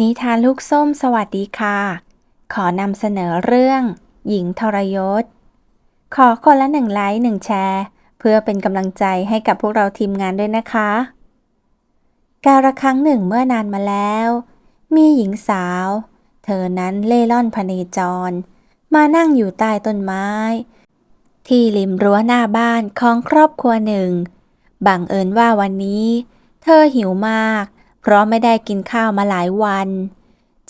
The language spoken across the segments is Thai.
นิทานลูกส้มสวัสดีค่ะ ขอนำเสนอเรื่อง หญิงทรยศ ขอคนละหนึ่งไลค์หนึ่งแชร์ เพื่อเป็นกำลังใจให้กับพวกเราทีมงานด้วยนะคะ การละครั้งหนึ่งเมื่อนานมาแล้ว มีหญิงสาว เธอนั้นเล่ร่อนพเนจร มานั่งอยู่ใต้ต้นไม้ ที่ริมรั้วหน้าบ้านของครอบครัวหนึ่ง บังเอิญว่าวันนี้ เธอหิวมากเพราะไม่ได้กินข้าวมาหลายวัน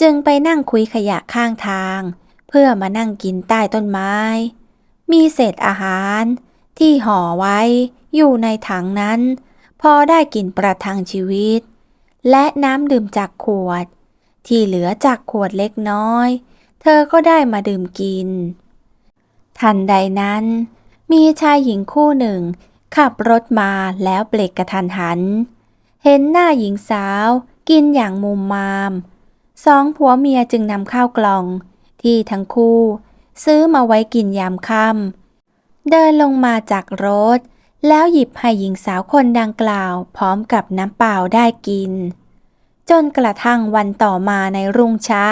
จึงไปนั่งคุยขยะข้างทาง เพื่อมานั่งกินใต้ต้นไม้ มีเศษอาหารที่ห่อไว้อยู่ในถังนั้น พอได้กินประทังชีวิต และน้ำดื่มจากขวด ที่เหลือจากขวดเล็กน้อย เธอก็ได้มาดื่มกิน ทันใดนั้น มีชายหญิงคู่หนึ่ง ขับรถมาแล้วเบรกกระทันหัน เห็นหน้าหญิงสาว กินอย่างมุมมาม สองผัวเมียจึงนำข้าวกล่อง ที่ทั้งคู่ ซื้อมาไว้กินยามค่ำเดินลงมาจากรถ แล้วหยิบให้หญิงสาวคนดังกล่าว พร้อมกับน้ำเปล่าได้กิน จนกระทั่งวันต่อมาในรุ่งเช้า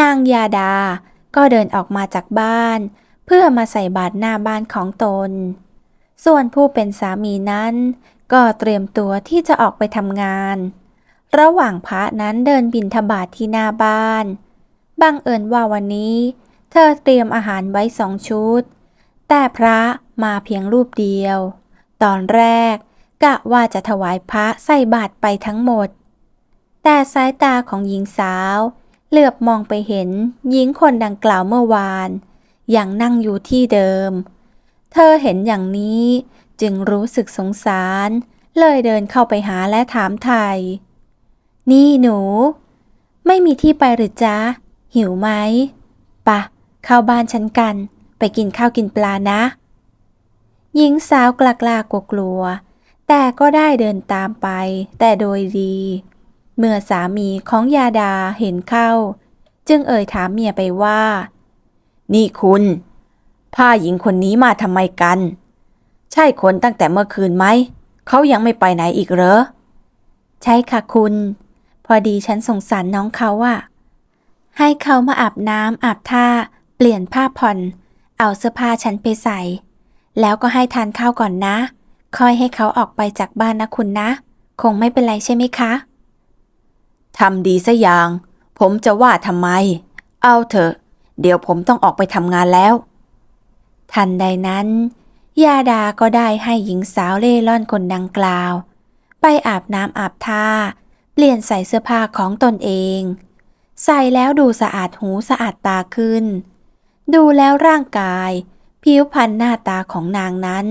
นางยาดาก็เดินออกมาจากบ้าน เพื่อมาใส่บาตรหน้าบ้านของตน ส่วนผู้เป็นสามีนั้น ก็เตรียมตัวที่จะออกไปทำงาน ระหว่างพระนั้นเดินบินทบาทที่หน้าบ้าน บังเอิญว่าวันนี้ เธอเตรียมอาหารไว้สองชุด แต่พระมาเพียงรูปเดียว ตอนแรกกะว่าจะถวายพระใส่บาตรไปทั้งหมด แต่สายตาของหญิงสาว เหลือบมองไปเห็นหญิงคนดังกล่าวเมื่อวาน ยังนั่งอยู่ที่เดิม เธอเห็นอย่างนี้ จึงรู้สึกสงสาร เลยเดินเข้าไปหาและถามไทย นี่หนู ไม่มีที่ไปหรือจ๊ะ หิวไหมปะ เข้าบ้านฉันกัน ไปกินข้าวกินปลานะ หญิงสาวกล้ากล้ากลัวกลัว แต่ก็ได้เดินตามไป แต่โดยดี เมื่อสามีของยาดาเห็นเข้า จึงเอ่ยถามเมียไปว่า นี่คุณพาหญิงคนนี้มาทำไมกัน ใช่คนตั้งแต่เมื่อคืนไหม เขายังไม่ไปไหนอีกเหรอ ใช่ค่ะคุณ พอดีฉันสงสารน้องเขาอะให้เขามาอาบน้ำอาบท่า เปลี่ยนผ้าผ่อน เอาเสื้อผ้าฉันไปใส่ แล้วก็ให้ทานข้าวก่อนนะ ค่อยให้เขาออกไปจากบ้านนะคุณนะ คงไม่เป็นไรใช่ไหมคะทำดีซะอย่าง ผมจะว่าทำไม เอาเถอะ เดี๋ยวผมต้องออกไปทำงานแล้ว ทันใดนั้น ยาดาก็ได้ให้หญิงสาวเล่ร่อนคนดังกล่าว ไปอาบน้ำอาบท่า เปลี่ยนใส่เสื้อผ้าของตนเอง ใส่แล้วดูสะอาดหูสะอาดตาขึ้น ดูแล้วร่างกาย ผิวพรรณหน้าตาของนางนั้น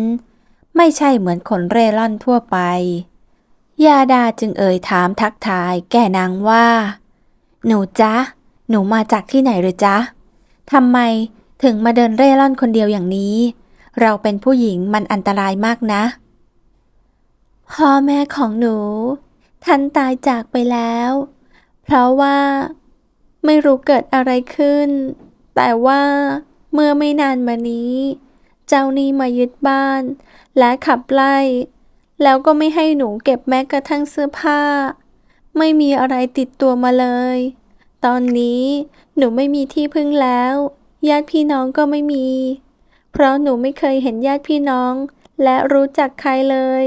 ไม่ใช่เหมือนคนเร่ร่อนทั่วไป ยาดาจึงเอ่ยถามทักทายแก่นางว่า หนูจ๊ะ หนูมาจากที่ไหนหรือจ๊ะทำไมถึงมาเดินเร่ร่อนคนเดียวอย่างนี้ เราเป็นผู้หญิงมันอันตรายมากนะ พ่อแม่ของหนู ท่านตายจากไปแล้ว เพราะว่า ไม่รู้เกิดอะไรขึ้น แต่ว่าเมื่อไม่นานมานี้ เจ้าหนี้มายึดบ้าน และขับไล่ แล้วก็ไม่ให้หนูเก็บแม้กระทั่งเสื้อผ้า ไม่มีอะไรติดตัวมาเลย ตอนนี้หนูไม่มีที่พึ่งแล้ว ญาติพี่น้องก็ไม่มี เพราะหนูไม่เคยเห็นญาติพี่น้อง และรู้จักใครเลย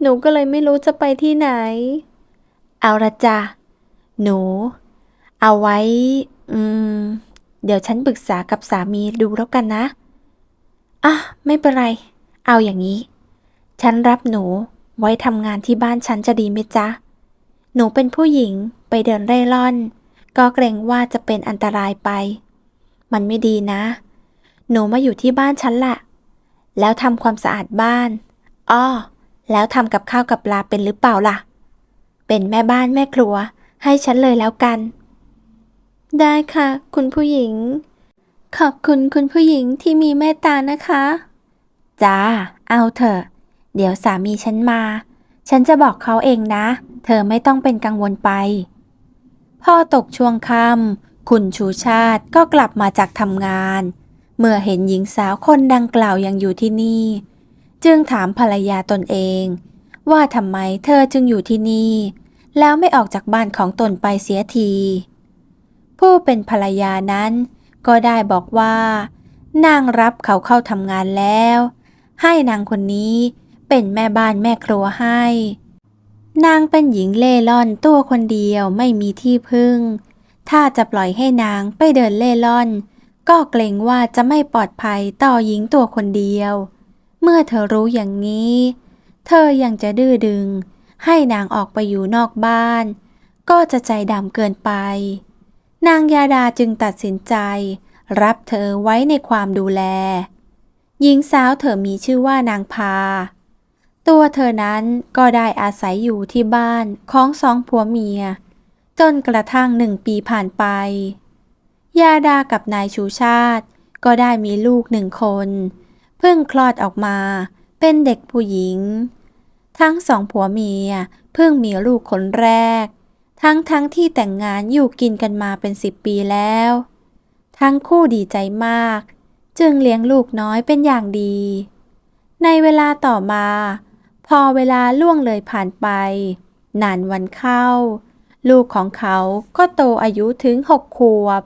หนูก็เลยไม่รู้จะไปที่ไหน เอาละจ้ะหนู เอาไว้ อืม เดี๋ยวฉันปรึกษากับสามีดูแล้วกันนะ อะ ไม่เป็นไร เอาอย่างนี้ ฉันรับหนูไว้ทำงานที่บ้านฉันจะดีไหมจ๊ะ หนูเป็นผู้หญิงไปเดินเร่ร่อน ก็เกรงว่าจะเป็นอันตรายไป มันไม่ดีนะ หนูมาอยู่ที่บ้านฉันแหละแล้วทำความสะอาดบ้าน อ้อ แล้วทำกับข้าวกับปลาเป็นหรือเปล่าล่ะ เป็นแม่บ้านแม่ครัว ให้ฉันเลยแล้วกัน ได้ค่ะ คุณผู้หญิง ขอบคุณคุณผู้หญิงที่มีเมตตานะคะ จ้า เอาเถอะ เดี๋ยวสามีฉันมา ฉันจะบอกเขาเองนะ เธอไม่ต้องเป็นกังวลไป พ่อตกช่วงค่ำคุณชูชาติก็กลับมาจากทำงาน เมื่อเห็นหญิงสาวคนดังกล่าวยังอยู่ที่นี่ จึงถามภรรยาตนเอง ว่าทำไมเธอจึงอยู่ที่นี่ แล้วไม่ออกจากบ้านของตนไปเสียที ผู้เป็นภรรยานั้น ก็ได้บอกว่า นางรับเขาเข้าทำงานแล้ว ให้นางคนนี้เป็นแม่บ้านแม่ครัวให้ นางเป็นหญิงเล่ร่อนตัวคนเดียวไม่มีที่พึ่ง ถ้าจะปล่อยให้นางไปเดินเล่ร่อน ก็เกรงว่าจะไม่ปลอดภัยต่อหญิงตัวคนเดียว เมื่อเธอรู้อย่างนี้ เธอยังจะดื้อดึง ให้นางออกไปอยู่นอกบ้าน ก็จะใจดำเกินไป นางยาดาจึงตัดสินใจ รับเธอไว้ในความดูแล หญิงสาวเธอมีชื่อว่านางพา ตัวเธอนั้นก็ได้อาศัยอยู่ที่บ้านของสองผัวเมีย จนกระทั่งหนึ่งปีผ่านไป ยาดากับนายชูชาติ ก็ได้มีลูกหนึ่งคน เพิ่งคลอดออกมาเป็นเด็กผู้หญิง ทั้งสองผัวเมียเพิ่งมีลูกคนแรก ทั้งทั้งที่แต่งงานอยู่กินกันมาเป็นสิบปีแล้ว ทั้งคู่ดีใจมาก จึงเลี้ยงลูกน้อยเป็นอย่างดี ในเวลาต่อมา พอเวลาล่วงเลยผ่านไป นานวันเข้า ลูกของเขาก็โตอายุถึงหกขวบ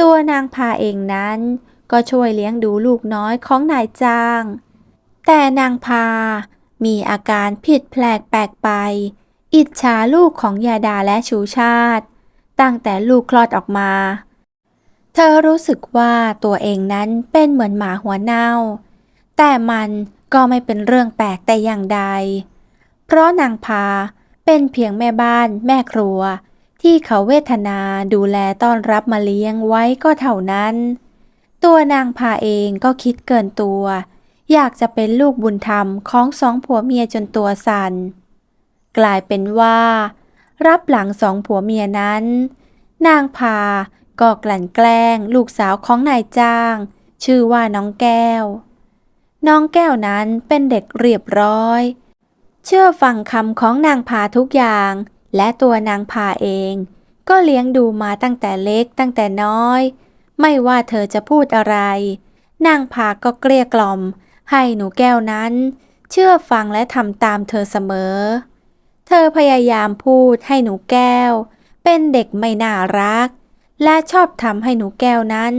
ตัวนางพาเองนั้น ก็ช่วยเลี้ยงดูลูกน้อยของนายจ้าง แต่นางพามีอาการผิดแปลกแปลกไป อิจฉาลูกของยาดาและชูชาติ ตั้งแต่ลูกคลอดออกมา เธอรู้สึกว่าตัวเองนั้นเป็นเหมือนหมาหัวเน่า แต่มันก็ไม่เป็นเรื่องแปลกแต่อย่างใด เพราะนางพาเป็นเพียงแม่บ้านแม่ครัว ที่เขาเวทนาดูแลต้อนรับมาเลี้ยงไว้ก็เท่านั้น ตัวนางพาเองก็คิดเกินตัว อยากจะเป็นลูกบุญธรรมของสองผัวเมียจนตัวสัน่นกลายเป็นว่า รับหลังสองผัวเมียนั้น นางพาก็กลั่นแกล้งลูกสาวของนายจ้าง ชื่อว่าน้องแก้ว น้องแก้วนั้นเป็นเด็กเรียบร้อย เชื่อฟังคำของนางพาทุกอย่าง และตัวนางพาเอง ก็เลี้ยงดูมาตั้งแต่เล็กตั้งแต่น้อย ไม่ว่าเธอจะพูดอะไร นางพาก็เกลี้ยกล่อม ให้หนูแก้วนั้น เชื่อฟังและทำตามเธอเสมอ เธอพยายามพูดให้หนูแก้ว เป็นเด็กไม่น่ารัก และชอบทำให้หนูแก้วนั้น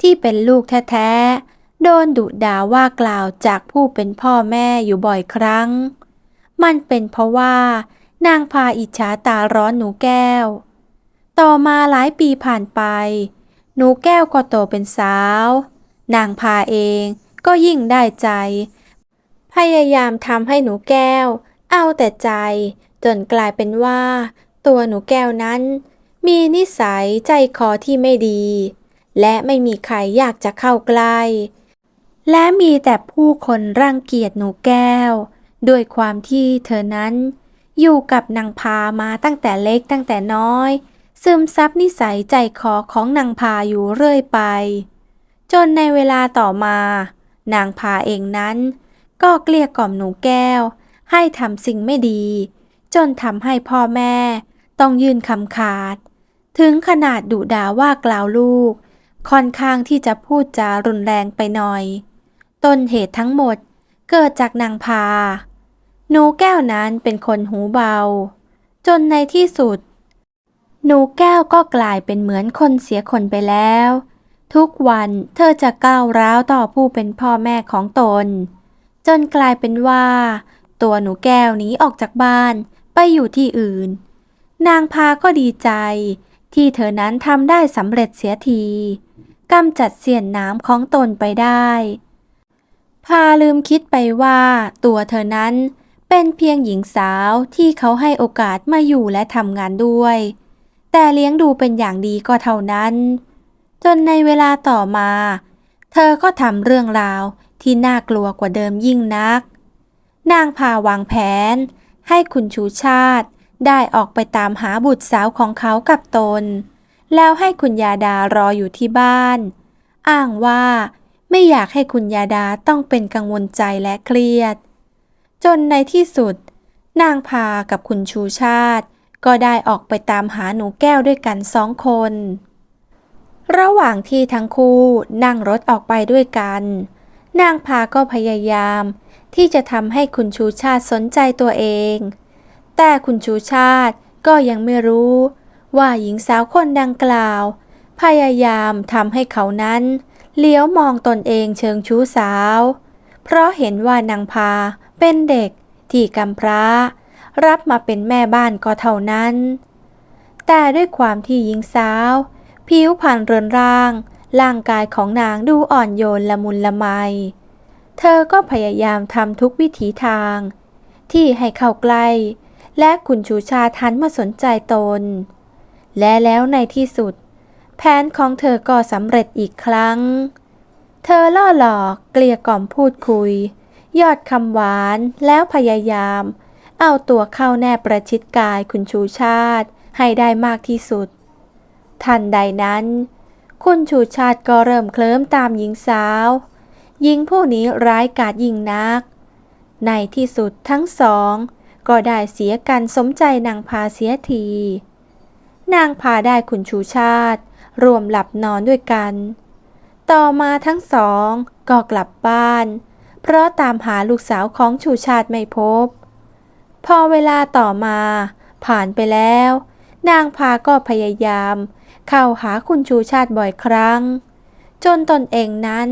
ที่เป็นลูกแท้ๆโดนดุด่าว่ากล่าวจากผู้เป็นพ่อแม่อยู่บ่อยครั้ง มันเป็นเพราะว่า นางพาอิจฉาตาร้อนหนูแก้ว ต่อมาหลายปีผ่านไป หนูแก้วก็โตเป็นสาว นางพาเองก็ยิ่งได้ใจ พยายามทำให้หนูแก้ว เอาแต่ใจ จนกลายเป็นว่า ตัวหนูแก้วนั้น มีนิสัยใจคอที่ไม่ดี และไม่มีใครอยากจะเข้าใกล้ และมีแต่ผู้คนรังเกียจหนูแก้ว ด้วยความที่เธอนั้น อยู่กับนางพามาตั้งแต่เล็กตั้งแต่น้อย ซึมซับนิสัยใจคอของนางพาอยู่เรื่อยไป จนในเวลาต่อมา นางพาเองนั้น ก็เกลี้ยกล่อมหนูแก้ว ให้ทำสิ่งไม่ดี จนทำให้พ่อแม่ ต้องยื่นคำขาด ถึงขนาดดุด่าว่ากล่าวลูก ค่อนข้างที่จะพูดจารุนแรงไปหน่อย ต้นเหตุทั้งหมดเกิดจากนางพา หนูแก้วนั้นเป็นคนหูเบา จนในที่สุด หนูแก้วก็กลายเป็นเหมือนคนเสียคนไปแล้ว ทุกวันเธอจะก้าวร้าวต่อผู้เป็นพ่อแม่ของตน จนกลายเป็นว่า ตัวหนูแก้วหนีออกจากบ้านไปอยู่ที่อื่น นางพาก็ดีใจ ที่เธอนั้นทำได้สำเร็จเสียทีกำจัดเสียนน้ำของตนไปได้ พาลืมคิดไปว่าตัวเธอนั้น เป็นเพียงหญิงสาวที่เขาให้โอกาสมาอยู่และทำงานด้วย แต่เลี้ยงดูเป็นอย่างดีก็เท่านั้น จนในเวลาต่อมา เธอก็ทำเรื่องราวที่น่ากลัวกว่าเดิมยิ่งนัก นางพาวางแผน ให้คุณชูชาติได้ออกไปตามหาบุตรสาวของเขากับตน แล้วให้คุณยาดารออยู่ที่บ้าน อ้างว่าไม่อยากให้คุณยาดาต้องเป็นกังวลใจและเครียด จนในที่สุด นางพากับคุณชูชาติ ก็ได้ออกไปตามหาหนูแก้วด้วยกันสองคน ระหว่างที่ทั้งคู่นั่งรถออกไปด้วยกัน นางพาก็พยายาม ที่จะทำให้คุณชูชาติสนใจตัวเอง แต่คุณชูชาติก็ยังไม่รู้ ว่าหญิงสาวคนดังกล่าว พยายามทำให้เขานั้นเลี้ยวมองตนเองเชิงชู้สาว เพราะเห็นว่านางพา เป็นเด็กที่กำพร้า รับมาเป็นแม่บ้านก็เท่านั้น แต่ด้วยความที่หญิงสาว ผิวพรรณเรือนร่าง ร่างกายของนางดูอ่อนโยนละมุนละไม เธอก็พยายามทำทุกวิถีทาง ที่ให้เข้าใกล้ และคุณชูชาติหันมาสนใจตน และแล้วในที่สุด แผนของเธอก็สำเร็จอีกครั้ง เธอล่อหลอกเกลี้ยกล่อมพูดคุย ยอดคำหวานแล้วพยายาม เอาตัวเข้าแนบประชิดกายคุณชูชาติให้ได้มากที่สุด ทันใดนั้น คุณชูชาติก็เริ่มเคลิ้มตามหญิงสาว หญิงผู้นี้ร้ายกาจยิ่งนัก ในที่สุดทั้งสอง ก็ได้เสียกันสมใจนางพาเสียที นางพาได้คุณชูชาติ รวมหลับนอนด้วยกัน ต่อมาทั้งสองก็กลับบ้าน เพราะตามหาลูกสาวของชูชาติไม่พบ พอเวลาต่อมา ผ่านไปแล้ว นางพาก็พยายาม เข้าหาคุณชูชาติบ่อยครั้ง จนตนเองนั้น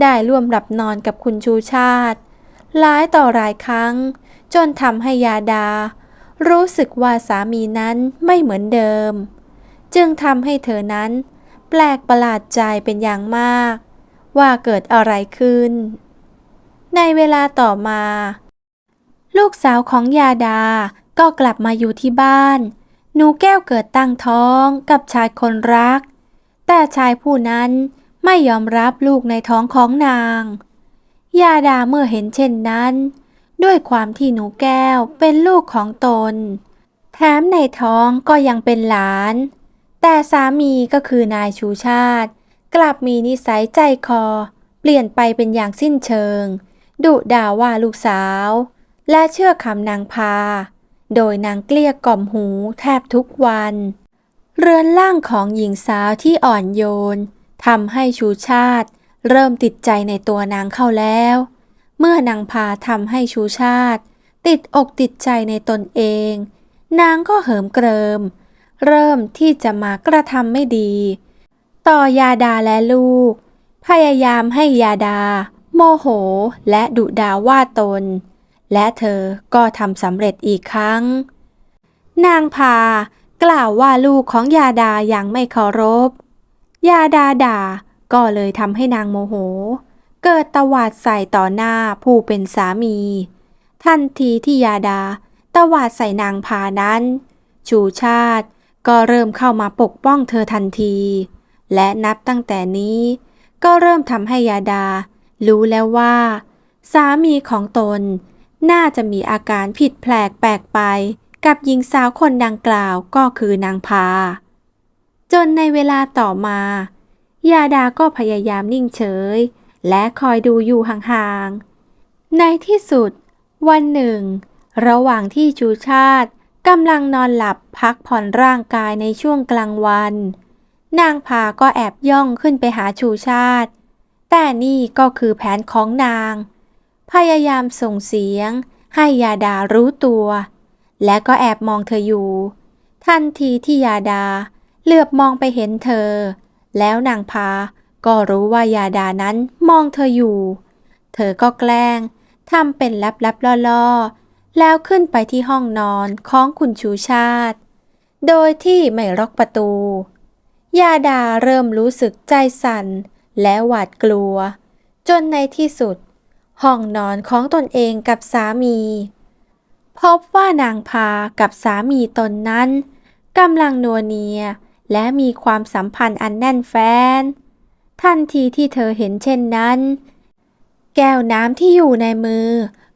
ได้ร่วมหลับนอนกับคุณชูชาติ หลายต่อหลายครั้ง จนทำให้ยาดา รู้สึกว่าสามีนั้นไม่เหมือนเดิม จึงทำให้เธอนั้น แปลกประหลาดใจเป็นอย่างมาก ว่าเกิดอะไรขึ้น ในเวลาต่อมา ลูกสาวของยาดาก็กลับมาอยู่ที่บ้าน หนูแก้วเกิดตั้งท้องกับชายคนรัก แต่ชายผู้นั้นไม่ยอมรับลูกในท้องของนาง ยาดาเมื่อเห็นเช่นนั้น ด้วยความที่หนูแก้วเป็นลูกของตน แถมในท้องก็ยังเป็นหลาน แต่สามีก็คือนายชูชาติ กลับมีนิสัยใจคอ เปลี่ยนไปเป็นอย่างสิ้นเชิง ดุด่าว่าลูกสาว และเชื่อคำนางพา โดยนางเกลี้ยกล่อมหูแทบทุกวัน เรือนร่างของหญิงสาวที่อ่อนโยนทำให้ชูชาติ เริ่มติดใจในตัวนางเข้าแล้ว เมื่อนางพาทำให้ชูชาติ ติดอกติดใจในตนเอง นางก็เหิมเกริม เริ่มที่จะมากระทำไม่ดี ต่อยาดาและลูก พยายามให้ยาดา โมโหและดุดาว่าตน และเธอก็ทำสำเร็จอีกครั้ง นางพากล่าวว่าลูกของยาดาอย่างไม่เคารพ ยาดาด่าก็เลยทำให้นางโมโห เกิดตวาดใส่ต่อหน้าผู้เป็นสามี ทันทีที่ยาดาตวาดใส่นางพานั้น ชูชาติก็เริ่มเข้ามาปกป้องเธอทันที และนับตั้งแต่นี้ ก็เริ่มทำให้ยาดา รู้แล้วว่า สามีของตน น่าจะมีอาการผิดแปลกแปลกไป กับหญิงสาวคนดังกล่าวก็คือนางพา จนในเวลาต่อมา ยาดาก็พยายามนิ่งเฉย และคอยดูอยู่ห่างๆ ในที่สุด วันหนึ่ง ระหว่างที่ชูชาติกำลังนอนหลับพักผ่อนร่างกายในช่วงกลางวัน นางพาก็แอบย่องขึ้นไปหาชูชาติ แต่นี่ก็คือแผนของนาง พยายามส่งเสียง ให้ยาดารู้ตัว และก็แอบมองเธออยู่ ทันทีที่ยาดาเหลือบมองไปเห็นเธอ แล้วนางพาก็รู้ว่ายาดานั้นมองเธออยู่ เธอก็แกล้งทำเป็นลับๆล่อๆ แล้วขึ้นไปที่ห้องนอนของคุณชูชาติ โดยที่ไม่ล็อกประตู ยาดาเริ่มรู้สึกใจสั่น และหวาดกลัว จนในที่สุด ห้องนอนของตนเองกับสามี พบว่านางพากับสามีตนนั้นกำลังนัวเนีย และมีความสัมพันธ์อันแน่นแฟ้นทันทีที่เธอเห็นเช่นนั้น แก้วน้ำที่อยู่ในมือ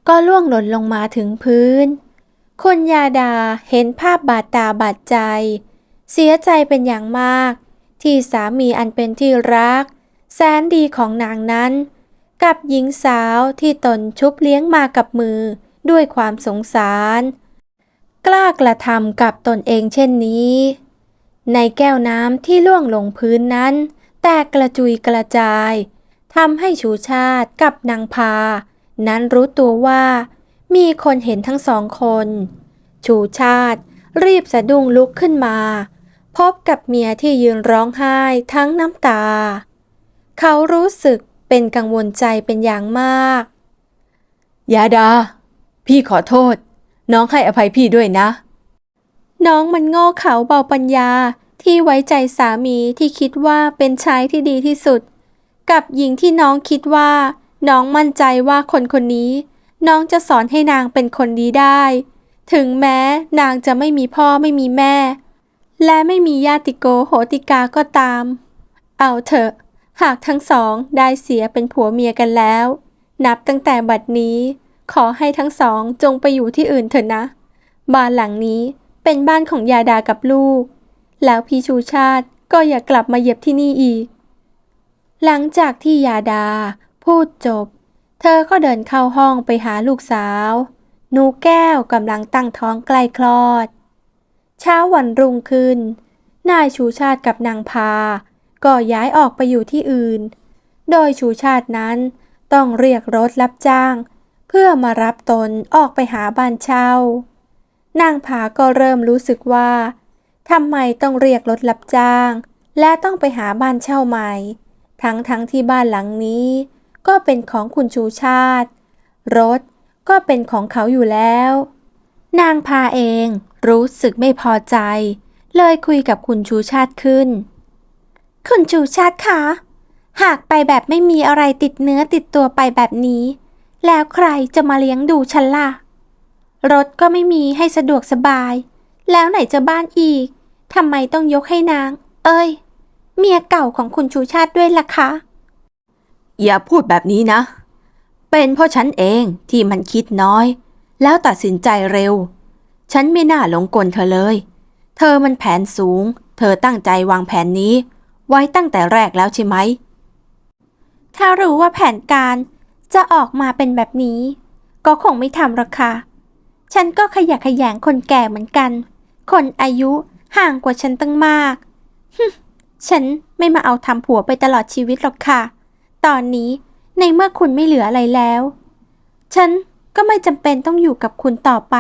ก็ล่วงหล่นลงมาถึงพื้น คุณยาดาเห็นภาพบาดตาบาดใจ เสียใจเป็นอย่างมาก ที่สามีอันเป็นที่รัก แสนดีของนางนั้น กับหญิงสาวที่ตนชุบเลี้ยงมากับมือด้วยความสงสาร กล้ากระทำกับตนเองเช่นนี้ ในแก้วน้ำที่ล่วงลงพื้นนั้น แตกกระจุยกระจายทำให้ชูชาติกับนางพา นั้นรู้ตัวว่า มีคนเห็นทั้งสองคน ชูชาติรีบสะดุ้งลุกขึ้นมา พบกับเมียที่ยืนร้องไห้ทั้งน้ำตา เขารู้สึกเป็นกังวลใจเป็นอย่างมาก ยาดา พี่ขอโทษ น้องให้อภัยพี่ด้วยนะ น้องมันโง่เขาเบาปัญญาที่ไว้ใจสามีที่คิดว่าเป็นชายที่ดีที่สุด กับหญิงที่น้องคิดว่า น้องมั่นใจว่าคนคนนี้ น้องจะสอนให้นางเป็นคนดีได้ ถึงแม้นางจะไม่มีพ่อไม่มีแม่ และไม่มีญาติโกโหติกาก็ตาม เอาเถอะ หากทั้งสองได้เสียเป็นผัวเมียกันแล้ว นับตั้งแต่บัดนี้ ขอให้ทั้งสองจงไปอยู่ที่อื่นเถอะนะ บ้านหลังนี้เป็นบ้านของยาดากับลูก แล้วพี่ชูชาติก็อย่ากลับมาเหยียบที่นี่อีก หลังจากที่ยาดา พูดจบ เธอก็เดินเข้าห้องไปหาลูกสาวหนูแก้วกำลังตั้งท้องใกล้คลอด เช้าวันรุ่งขึ้น นายชูชาติกับนางพา ก็ย้ายออกไปอยู่ที่อื่น โดยชูชาตินั้นต้องเรียกรถรับจ้าง เพื่อมารับตนออกไปหาบ้านเช่านางผาก็เริ่มรู้สึกว่าทำไมต้องเรียกรถรับจ้าง และต้องไปหาบ้านเช่าใหม่ ทั้งทั้งที่บ้านหลังนี้ ก็เป็นของคุณชูชาติ รถก็เป็นของเขาอยู่แล้ว นางพาเองรู้สึกไม่พอใจ เลยคุยกับคุณชูชาติขึ้น คุณชูชาติคะ หากไปแบบไม่มีอะไรติดเนื้อติดตัวไปแบบนี้ แล้วใครจะมาเลี้ยงดูฉันล่ะ รถก็ไม่มีให้สะดวกสบาย แล้วไหนจะบ้านอีกทำไมต้องยกให้นาง เอ้ย เมียเก่าของคุณชูชาติด้วยล่ะคะ อย่าพูดแบบนี้นะ เป็นเพราะฉันเองที่มันคิดน้อย แล้วตัดสินใจเร็ว ฉันไม่น่าหลงกลเธอเลย เธอมันแผนสูง เธอตั้งใจวางแผนนี้ ไว้ตั้งแต่แรกแล้วใช่ไหม ถ้ารู้ว่าแผนการจะออกมาเป็นแบบนี้ ก็คงไม่ทำหรอกค่ะ ฉันก็ขยะขยงคนแก่เหมือนกัน คนอายุห่างกว่าฉันตั้งมากฮึฉันไม่มาเอาทำผัวไปตลอดชีวิตหรอกค่ะ ตอนนี้ในเมื่อคุณไม่เหลืออะไรแล้ว ฉันก็ไม่จำเป็นต้องอยู่กับคุณต่อไป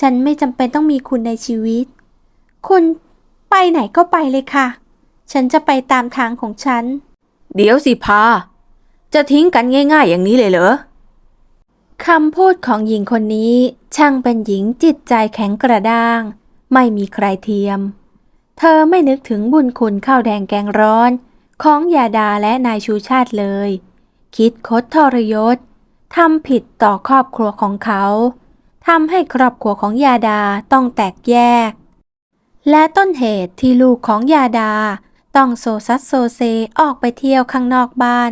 ฉันไม่จำเป็นต้องมีคุณในชีวิต คุณไปไหนก็ไปเลยค่ะ ฉันจะไปตามทางของฉัน เดี๋ยวสิพา จะทิ้งกันง่ายๆอย่างนี้เลยเหรอคำพูดของหญิงคนนี้ช่างเป็นหญิงจิตใจแข็งกระด้าง ไม่มีใครเทียม เธอไม่นึกถึงบุญคุณข้าวแดงแกงร้อน ของยาดาและนายชูชาติเลย คิดคดทรยศทำผิดต่อครอบครัวของเขาทำให้ครอบครัวของยาดาต้องแตกแยก และต้นเหตุที่ลูกของยาดา ต้องโซซัสโซเซออกไปเที่ยวข้างนอกบ้าน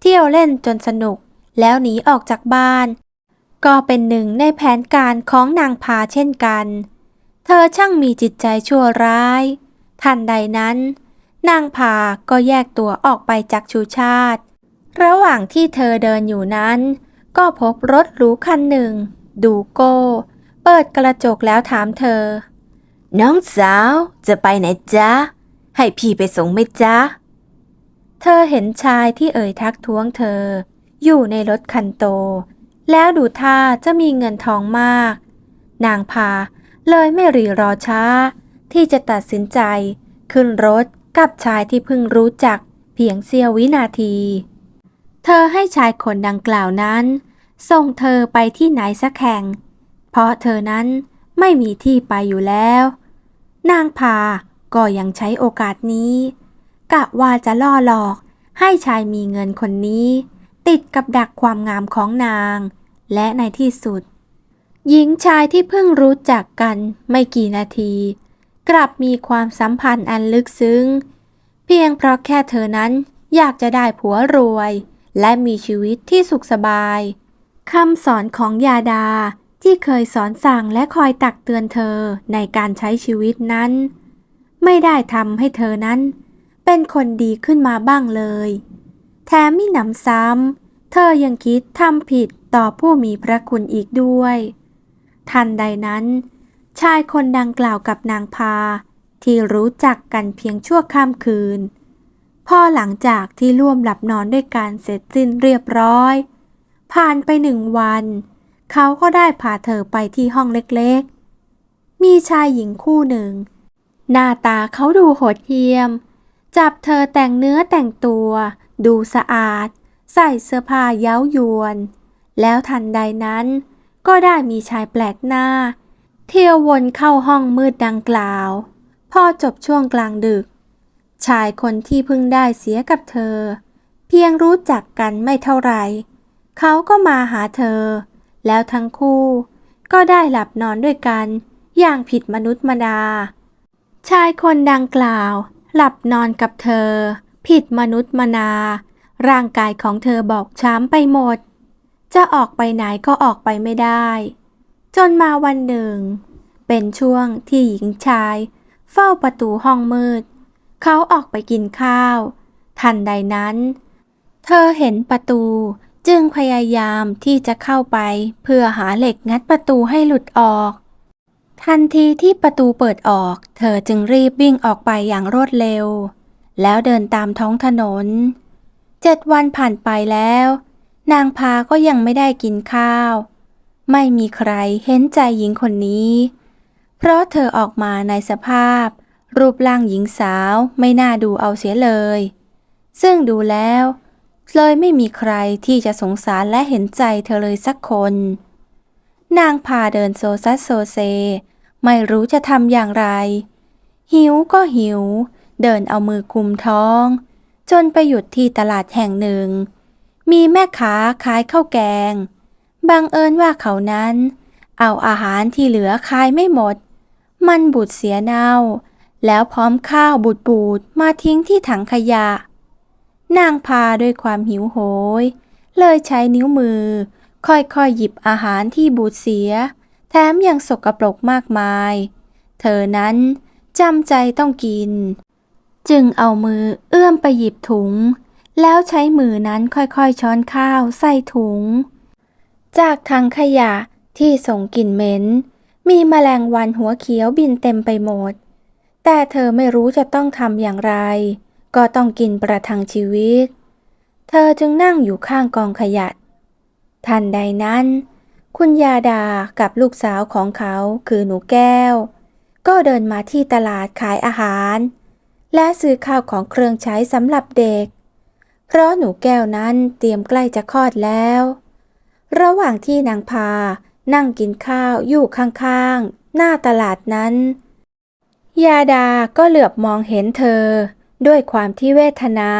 เที่ยวเล่นจนสนุก แล้วหนีออกจากบ้าน ก็เป็นหนึ่งในแผนการของนางพาเช่นกัน เธอช่างมีจิตใจชั่วร้าย ทันใดนั้น นางพาก็แยกตัวออกไปจากชูชาติ ระหว่างที่เธอเดินอยู่นั้น ก็พบรถหรูคันหนึ่ง ดูโก้ เปิดกระจกแล้วถามเธอ น้องสาวจะไปไหนจ๊ะ ให้พี่ไปส่งไหมจ๊ะ เธอเห็นชายที่เอ่ยทักท้วงเธอ อยู่ในรถคันโต แล้วดูท่าจะมีเงินทองมาก นางพาเลยไม่รีรอช้า ที่จะตัดสินใจ ขึ้นรถกับชายที่เพิ่งรู้จักเพียงเสี้ยววินาที เธอให้ชายคนดังกล่าวนั้น ส่งเธอไปที่ไหนสักแห่ง เพราะเธอนั้นไม่มีที่ไปอยู่แล้ว นางพา ก็ยังใช้โอกาสนี้ กะว่าจะล่อหลอก ให้ชายมีเงินคนนี้ ติดกับดักความงามของนาง และในที่สุด หญิงชายที่เพิ่งรู้จักกันไม่กี่นาที กลับมีความสัมพันธ์อันลึกซึ้ง เพียงเพราะแค่เธอนั้นอยากจะได้ผัวรวย และมีชีวิตที่สุขสบายคำสอนของยาดาที่เคยสอนสั่งและคอยตักเตือนเธอในการใช้ชีวิตนั้น ไม่ได้ทำให้เธอนั้น เป็นคนดีขึ้นมาบ้างเลย แถมมีหนำซ้ำเธอยังคิดทำผิดต่อผู้มีพระคุณอีกด้วย ทันใดนั้น ชายคนดังกล่าวกับนางพา ที่รู้จักกันเพียงชั่วข้ามคืน พอหลังจากที่ร่วมหลับนอนด้วยกันเสร็จสิ้นเรียบร้อย ผ่านไปหนึ่งวัน เขาก็ได้พาเธอไปที่ห้องเล็กๆ มีชายหญิงคู่หนึ่ง หน้าตาเขาดูโหดเหี้ยม จับเธอแต่งเนื้อแต่งตัว ดูสะอาด ใส่เสื้อผ้าเย้ายวน แล้วทันใดนั้น ก็ได้มีชายแปลกหน้า เที่ยววนเข้าห้องมืดดังกล่าว พอจบช่วงกลางดึก ชายคนที่เพิ่งได้เสียกับเธอ เพียงรู้จักกันไม่เท่าไหร่เขาก็มาหาเธอ แล้วทั้งคู่ ก็ได้หลับนอนด้วยกัน อย่างผิดมนุษย์มดา ชายคนดังกล่าว หลับนอนกับเธอ ผิดมนุษย์มนา ร่างกายของเธอบอกช้ำไปหมด จะออกไปไหนก็ออกไปไม่ได้ จนมาวันหนึ่ง เป็นช่วงที่หญิงชาย เฝ้าประตูห้องมืด เขาออกไปกินข้าว ทันใดนั้น เธอเห็นประตูจึงพยายามที่จะเข้าไปเพื่อหาเหล็กงัดประตูให้หลุดออก ทันทีที่ประตูเปิดออก เธอจึงรีบวิ่งออกไปอย่างรวดเร็ว แล้วเดินตามท้องถนน เจ็ดวันผ่านไปแล้ว นางพาก็ยังไม่ได้กินข้าว ไม่มีใครเห็นใจหญิงคนนี้ เพราะเธอออกมาในสภาพ รูปร่างหญิงสาวไม่น่าดูเอาเสียเลย ซึ่งดูแล้ว เลยไม่มีใครที่จะสงสารและเห็นใจเธอเลยสักคนนางพาเดินโซซัสโซเซ ไม่รู้จะทำอย่างไร หิวก็หิว เดินเอามือกุมท้อง จนไปหยุดที่ตลาดแห่งหนึ่ง มีแม่ค้าขายข้าวแกง บังเอิญว่าเขานั้น เอาอาหารที่เหลือขายไม่หมด มันบูดเสียเน่า แล้วพร้อมข้าวบูดบูดมาทิ้งที่ถังขยะ นางพาด้วยความหิวโหย เลยใช้นิ้วมือ ค่อยๆหยิบอาหารที่บูดเสีย แถมยังสกปรกมากมาย เธอนั้นจำใจต้องกิน จึงเอามือเอื้อมไปหยิบถุง แล้วใช้มือนั้นค่อยๆช้อนข้าวใส่ถุง จากถังขยะที่ส่งกลิ่นเหม็น มีแมลงวันหัวเขียวบินเต็มไปหมด แต่เธอไม่รู้จะต้องทำอย่างไร ก็ต้องกินประทังชีวิต เธอจึงนั่งอยู่ข้างกองขยะทันใดนั้น คุณยาดากับลูกสาวของเขาคือหนูแก้ว ก็เดินมาที่ตลาดขายอาหาร และซื้อข้าวของเครื่องใช้สำหรับเด็ก เพราะหนูแก้วนั้นเตรียมใกล้จะคลอดแล้ว ระหว่างที่นางพานั่งกินข้าวอยู่ข้างๆ หน้าตลาดนั้น ยาดาก็เหลือบมองเห็นเธอ ด้วยความที่เวทนา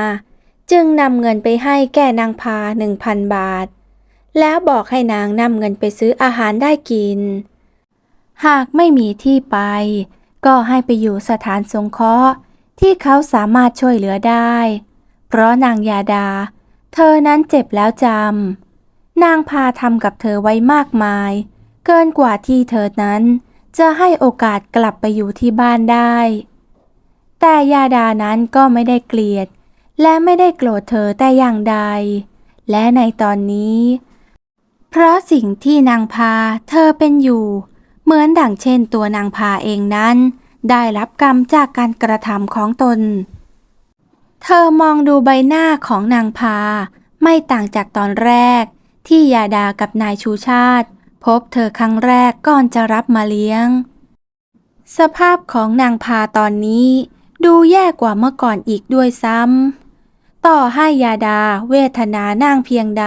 จึงนำเงินไปให้แก่นางพาหนึ่งพันบาท แล้วบอกให้นางนำเงินไปซื้ออาหารได้กิน หากไม่มีที่ไป ก็ให้ไปอยู่สถานสงเคราะห์ที่เขาสามารถช่วยเหลือได้ เพราะนางยาดา เธอนั้นเจ็บแล้วจำนางพาทำกับเธอไว้มากมาย เกินกว่าที่เธอนั้นจะให้โอกาสกลับไปอยู่ที่บ้านได้ แต่ยาดานั้นก็ไม่ได้เกลียด และไม่ได้โกรธเธอแต่อย่างใด และในตอนนี้ เพราะสิ่งที่นางพาเธอเป็นอยู่ เหมือนดั่งเช่นตัวนางพาเองนั้น ได้รับกรรมจากการกระทำของตน เธอมองดูใบหน้าของนางพา ไม่ต่างจากตอนแรก ที่ยาดากับนายชูชาติ พบเธอครั้งแรกก่อนจะรับมาเลี้ยง สภาพของนางพาตอนนี้ ดูแย่กว่าเมื่อก่อนอีกด้วยซ้ำต่อให้ยาดาเวทนานางเพียงใด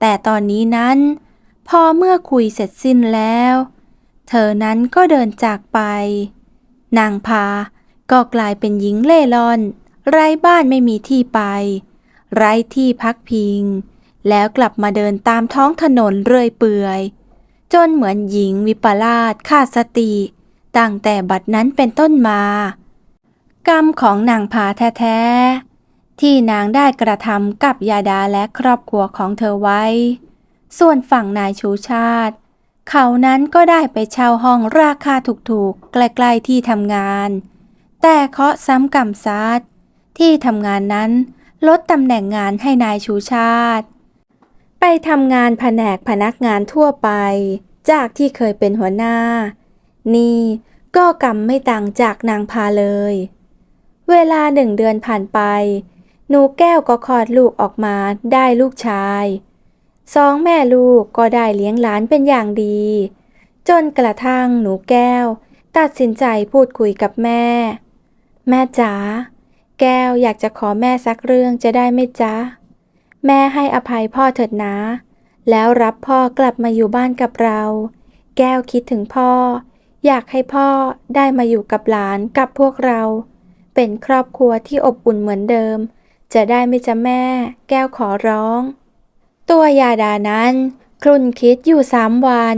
แต่ตอนนี้นั้น พอเมื่อคุยเสร็จสิ้นแล้ว เธอนั้นก็เดินจากไป นางพาก็กลายเป็นหญิงเล่ร่อน ไร้บ้านไม่มีที่ไป ไร้ที่พักพิง แล้วกลับมาเดินตามท้องถนนเรื่อยเปื่อย จนเหมือนหญิงวิปลาสขาดสติตั้งแต่บัดนั้นเป็นต้นมา กรรมของนางพาแท้ๆ ที่นางได้กระทำกับยาดาและครอบครัวของเธอไว้ ส่วนฝั่งนายชูชาติ เขานั้นก็ได้ไปเช่าห้องราคาถูกๆ ใกล้ๆที่ทำงาน แต่เคาะซ้ำกรรมซัดที่ทำงานนั้นลดตำแหน่งงานให้นายชูชาติ ไปทำงานแผนกพนักงานทั่วไป จากที่เคยเป็นหัวหน้า นี่ก็กรรมไม่ต่างจากนางพาเลย เวลาหนึ่งเดือนผ่านไป หนูแก้วก็คลอดลูกออกมาได้ลูกชายสองแม่ลูกก็ได้เลี้ยงหลานเป็นอย่างดี จนกระทั่งหนูแก้ว ตัดสินใจพูดคุยกับแม่ แม่จ๋าแก้วอยากจะขอแม่สักเรื่องจะได้ไหมจ๊ะ แม่ให้อภัยพ่อเถิดนะ แล้วรับพ่อกลับมาอยู่บ้านกับเรา แก้วคิดถึงพ่อ อยากให้พ่อได้มาอยู่กับหลานกับพวกเรา เป็นครอบครัวที่อบอุ่นเหมือนเดิม จะได้ไหมจ๊ะแม่ แก้วขอร้อง ตัวยาดานั้นครุ่นคิดอยู่สามวัน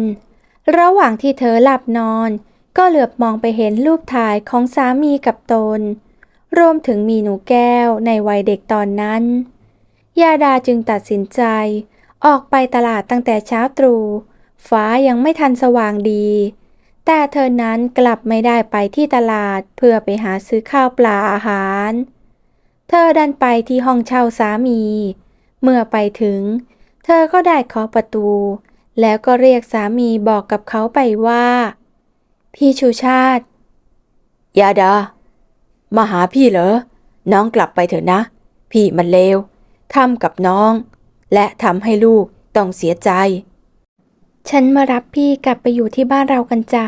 ระหว่างที่เธอหลับนอน ก็เหลือบมองไปเห็นรูปถ่ายของสามีกับตน รวมถึงมีหนูแก้วในวัยเด็กตอนนั้นยาดาจึงตัดสินใจ ออกไปตลาดตั้งแต่เช้าตรู่ฟ้ายังไม่ทันสว่างดี แต่เธอนั้นกลับไม่ได้ไปที่ตลาดเพื่อไปหาซื้อข้าวปลาอาหาร เธอดันไปที่ห้องเช่าสามี เมื่อไปถึง เธอก็ได้เคาะประตู แล้วก็เรียกสามีบอกกับเขาไปว่า พี่ชูชาติ ยาดา มาหาพี่เหรอ น้องกลับไปเถอะนะ พี่มันเลวทำกับน้อง และทำให้ลูกต้องเสียใจ ฉันมารับพี่กลับไปอยู่ที่บ้านเรากันจ้ะ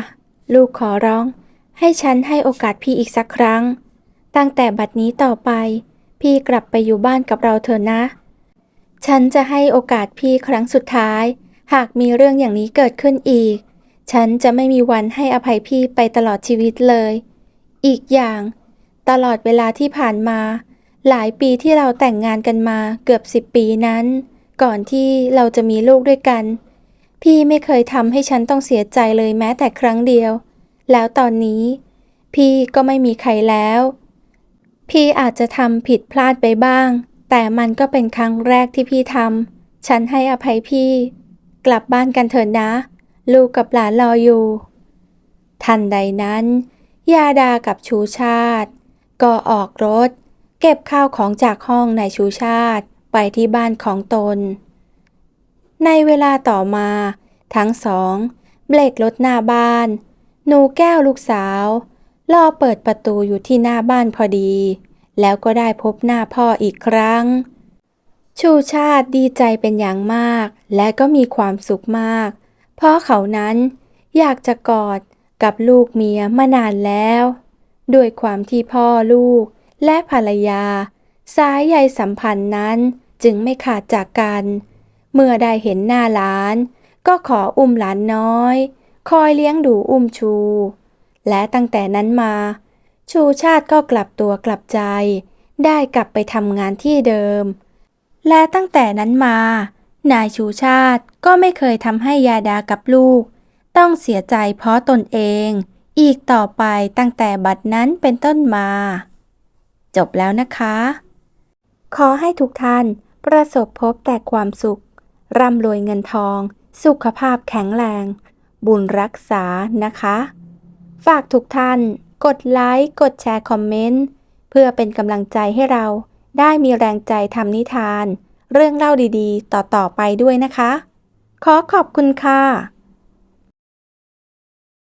ลูกขอร้อง ให้ฉันให้โอกาสพี่อีกสักครั้ง ตั้งแต่บัดนี้ต่อไป พี่กลับไปอยู่บ้านกับเราเถอะนะ ฉันจะให้โอกาสพี่ครั้งสุดท้าย หากมีเรื่องอย่างนี้เกิดขึ้นอีก ฉันจะไม่มีวันให้อภัยพี่ไปตลอดชีวิตเลย อีกอย่าง ตลอดเวลาที่ผ่านมา หลายปีที่เราแต่งงานกันมาเกือบสิบปีนั้น ก่อนที่เราจะมีลูกด้วยกัน พี่ไม่เคยทำให้ฉันต้องเสียใจเลยแม้แต่ครั้งเดียว แล้วตอนนี้ พี่ก็ไม่มีใครแล้ว พี่อาจจะทำผิดพลาดไปบ้าง แต่มันก็เป็นครั้งแรกที่พี่ทำ ฉันให้อภัยพี่ กลับบ้านกันเถอะนะ ลูกกับหลานรออยู่ ทันใดนั้น ยาดากับชูชาติ ก็ออกรถ เก็บข้าวของจากห้องนายชูชาติไปที่บ้านของตน ในเวลาต่อมา ทั้งสองเบรกรถหน้าบ้าน หนูแก้วลูกสาว รอเปิดประตูอยู่ที่หน้าบ้านพอดี แล้วก็ได้พบหน้าพ่ออีกครั้ง ชูชาติดีใจเป็นอย่างมาก และก็มีความสุขมาก เพราะเขานั้นอยากจะกอดกับลูกเมียมานานแล้วด้วยความที่พ่อลูกและภรรยา สายใยสัมพันธ์นั้นจึงไม่ขาดจากกัน เมื่อได้เห็นหน้าหลาน ก็ขออุ้มหลานน้อย คอยเลี้ยงดูอุ้มชู และตั้งแต่นั้นมา ชูชาติก็กลับตัวกลับใจ ได้กลับไปทำงานที่เดิม และตั้งแต่นั้นมา นายชูชาติก็ไม่เคยทำให้ยาดากับลูก ต้องเสียใจเพราะตนเอง อีกต่อไปตั้งแต่บัดนั้นเป็นต้นมา จบแล้วนะคะ ขอให้ทุกท่านประสบพบแต่ความสุข ร่ำรวยเงินทอง สุขภาพแข็งแรง บุญรักษานะคะ ฝากทุกท่าน กดไลค์ กดแชร์คอมเมนต์ เพื่อเป็นกำลังใจให้เรา ได้มีแรงใจทำนิทาน เรื่องเล่าดีๆ ต่อๆไปด้วยนะคะ ขอขอบคุณค่ะ